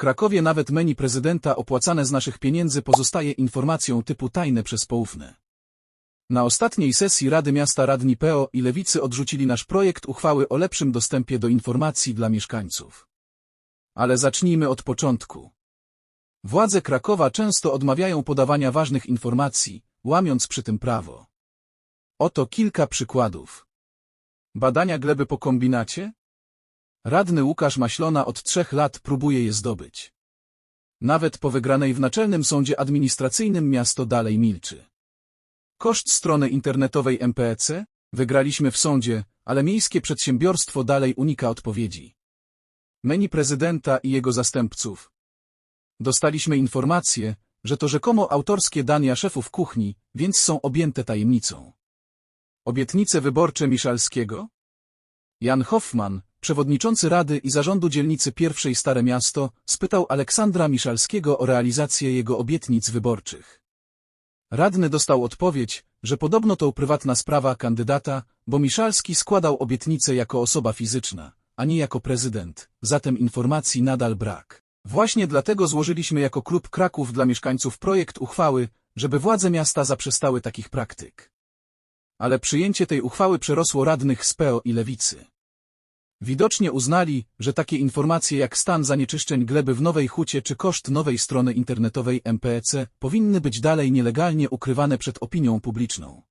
Krakowie nawet menu prezydenta opłacane z naszych pieniędzy pozostaje informacją typu tajne przez poufne. Na ostatniej sesji Rady Miasta radni PO i Lewicy odrzucili nasz projekt uchwały o lepszym dostępie do informacji dla mieszkańców. Ale zacznijmy od początku. Władze Krakowa często odmawiają podawania ważnych informacji, łamiąc przy tym prawo. Oto kilka przykładów. Badania gleby po kombinacie? Radny Łukasz Maślona od trzech lat próbuje je zdobyć. Nawet po wygranej w Naczelnym Sądzie Administracyjnym miasto dalej milczy. Koszt strony internetowej MPEC? Wygraliśmy w sądzie, ale miejskie przedsiębiorstwo dalej unika odpowiedzi. Menu prezydenta i jego zastępców. Dostaliśmy informację, że to rzekomo autorskie dania szefów kuchni, więc są objęte tajemnicą. Obietnice wyborcze Miszalskiego? Jan Hoffman, przewodniczący Rady i Zarządu Dzielnicy Pierwszej Stare Miasto, spytał Aleksandra Miszalskiego o realizację jego obietnic wyborczych. Radny dostał odpowiedź, że podobno to prywatna sprawa kandydata, bo Miszalski składał obietnice jako osoba fizyczna, a nie jako prezydent, zatem informacji nadal brak. Właśnie dlatego złożyliśmy jako klub Kraków dla mieszkańców projekt uchwały, żeby władze miasta zaprzestały takich praktyk. Ale przyjęcie tej uchwały przerosło radnych z PO i Lewicy. Widocznie uznali, że takie informacje jak stan zanieczyszczeń gleby w Nowej Hucie czy koszt nowej strony internetowej MPEC powinny być dalej nielegalnie ukrywane przed opinią publiczną.